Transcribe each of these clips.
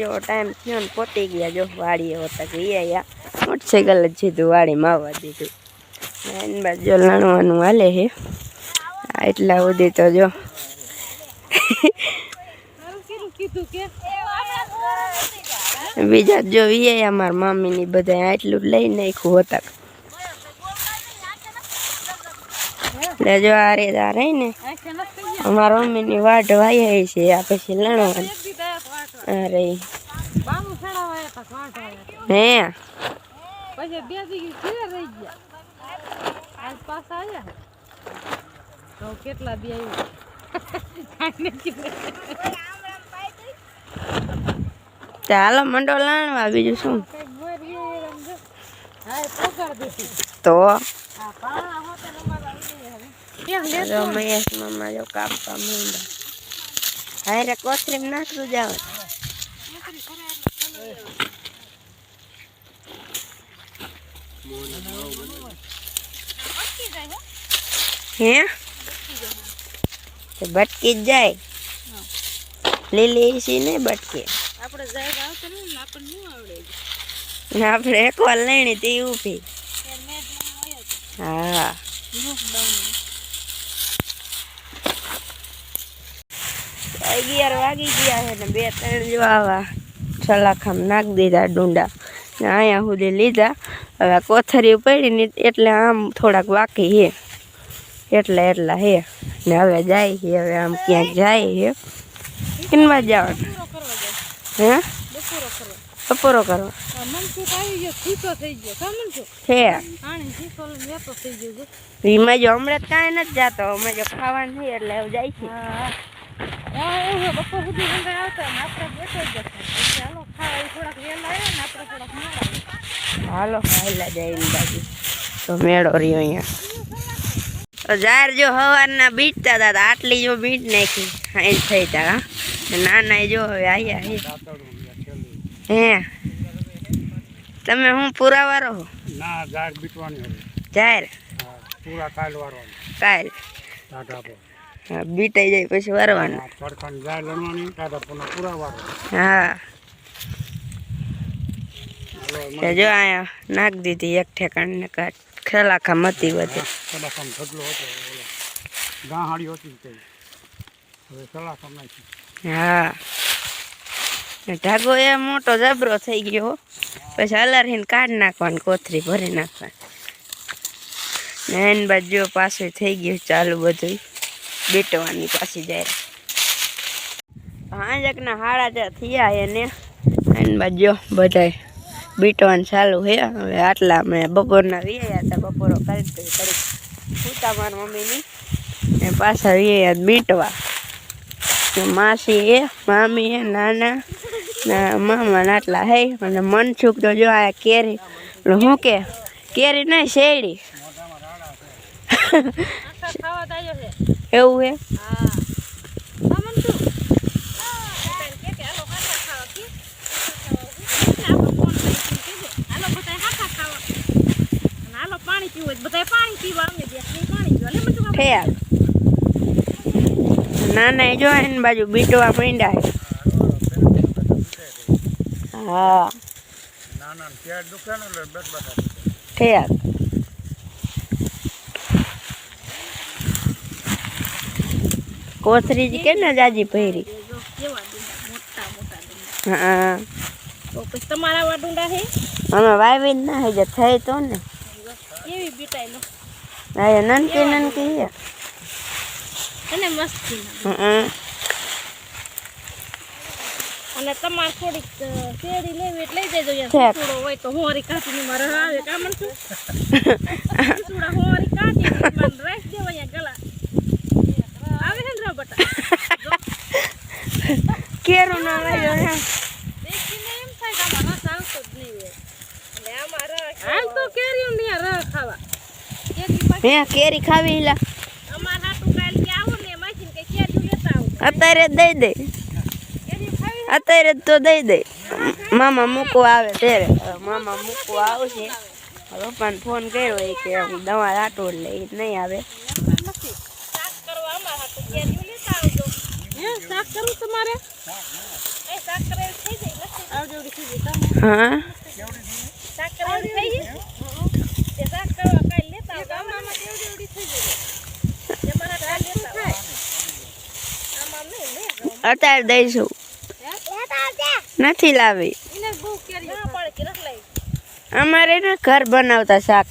જેવો ટાઈમ થયો ને પોતી ગયા જો વાડીએ હોતા ગયા મોટરસાઇકલ જ જીધું વાડીમાં આવવા દીધું. એની બાજુ જો લણવાનું હાલે છે એટલા સુધી તો જો. બીજા જો એ અમારા મમ્મીની બધા આટલું લઈ નાખ્યું હોતા. એટલે જો આ રે આ રહી ને અમારા મમ્મીની વાટ વાય છે આ પછી લણવાની. અરે. હે? પછી બે દી ઘરે રહી ગયા. આજ પાસ આવ્યા તો કેટલા બે ચાલો મંડો લાણવા બીજું શું? તો? મહેશ મામા જો કાપવા માંડ્યા. હારે કોથરીમ નાખતું જાવ હે? બટકી જ જાય. લીલી સી નહીં બટકી. આપણે જાય આવતો ને આપણને આવડે. આપણે એકવાર લેણી તે ઊભી. હા. અગિયાર વાગી ગયા છે ને બે ત્રણ જો આવા છલાખામ નાખી દીધા ડુંડા. ને અહીંયા સુધી લીધા. હવે કોથરી પડીને એટલે આમ થોડાક વાકી હે એટલા એટલા હે ને હવે જાય છે હવે આમ ક્યાંક જાય છે. કિનમાં જવાનું. હે? બપોરો કરવા. આ એમાં જો હમણાં જ કાંઈ નથી જાતો. અમે જો ખાવાનું છે એટલે જાય છે, બપોર સુધી આવતા ને આપણે બેઠો જ જતા પછી હાલો. ખાવા ઈ થોડાક વહેલા આવ્યા ને આપણે થોડાક મોડા હાલો હાલા જાય એની બાજુ તો મેળો રહ્યો અહીંયા. તો જાર જો હવારના બીટતા હતા તો આટલી જો બીટ નાખી. હાઈ થઈ તા હા. ને નાના જો હવે આયા હે. હે. તમે હું પુરાવા રહો? ના ઝાડ બીટવાની હવે. જાર હા, પૂરા કાલ વારવાની. કાલ ટાટા પર. હા, બીટાઈ જાય પછી વરવાનું. પડખાની ઝાડ લણવાની ટાટા પર પૂરા વારવાની. હા. હાલો, તે જો અહીંયા નાખ દીધી એક ઠેકાણ ને કાટ ખેલાખા મતી વધે. કદાચ ઢગલો હતો ઓલો ગાહાડી હતી તે. હવે સલાહ નાખી હા. ઢાગો એ મોટો જબરો થઈ ગયો. પછી અલારીને કાઢ નાખવાની કોથરી ભરી નાખવાની. ને એની બાજુ પાછું થઈ ગયું ચાલુ બધું. બેટવાની પાછી જાય. હાંજકના હાડા થયા એને. એની બાજુ બધાય બીટવાનું ચાલુ છે. હવે આટલા મેં બપોરના વીયા હતા બપોરો કરી દીધી કરી પૂતા મારા મમ્મીની ને પાછા વીયા બીટવા. માસી એ મામી એ નાના ના મામા આટલા હે અને મનસુખ તો જો આ કેરી શું કે કેરી નહીં શેરડી. એવું હા મનસુખ બધાને કે કે હાલો હાખા ખાવા કે આપણે ફોન કરીને કીધું હાલો બધાય હાખા ખાવા અને હાલો પાણી પીવું હોય તો પાણી પીવા અમે બે પાણી પીવા લે મનસુખ આપણે ઠેક નાના જો એની બાજુ બીટવા માંડ્યા હે ના ના ત્યાં ને કોથરી જ કે ને જાજી પહેરી હા તો પછી તમારા આવા ડુંડા છે અમે વાવી જ ના હે જે થઈ તો ને કેવી બીટાઈ લો. આ નનકી નનકી હે અને મસ્તી હં અને તમારે થોડીક અ, શેરડી લેવી એટલે લઈ જજો. સુસુડો હોય તો હોરી કાઢીને મારે આવે કામ શું? થોડા હોરી કાઢીને મને રાખી ખાવા. કેરી ખાવી લા. અમાર હાટુ કાલ કે આવો અત્યારે દઈ દે. અત્યારે તો દઈ દે. મામા મૂકવા આવે ત્યારે. મામા મૂકવા આવશે. પપ્પાને ફોન કર્યો એ કે હું દવા રાટો લઈ નહીં આવે. હા અત્યારે દઈશું. નથી લાવી. અમારે ને ઘર બનાવતા શાક.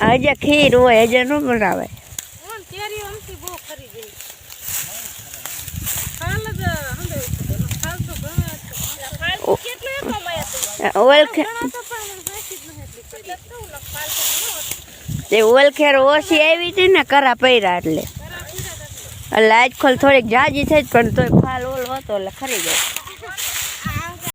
હજે ખીર હોય હજે ન બનાવે. ઓળખ તે ઓલખેર ઓછી આવી હતી ને કરા પૈરા એટલે. એટલે આજખોલ થોડીક જાજી થઈ પણ તોય ફાલ ઓલ હતો એટલે ખરી ગયો.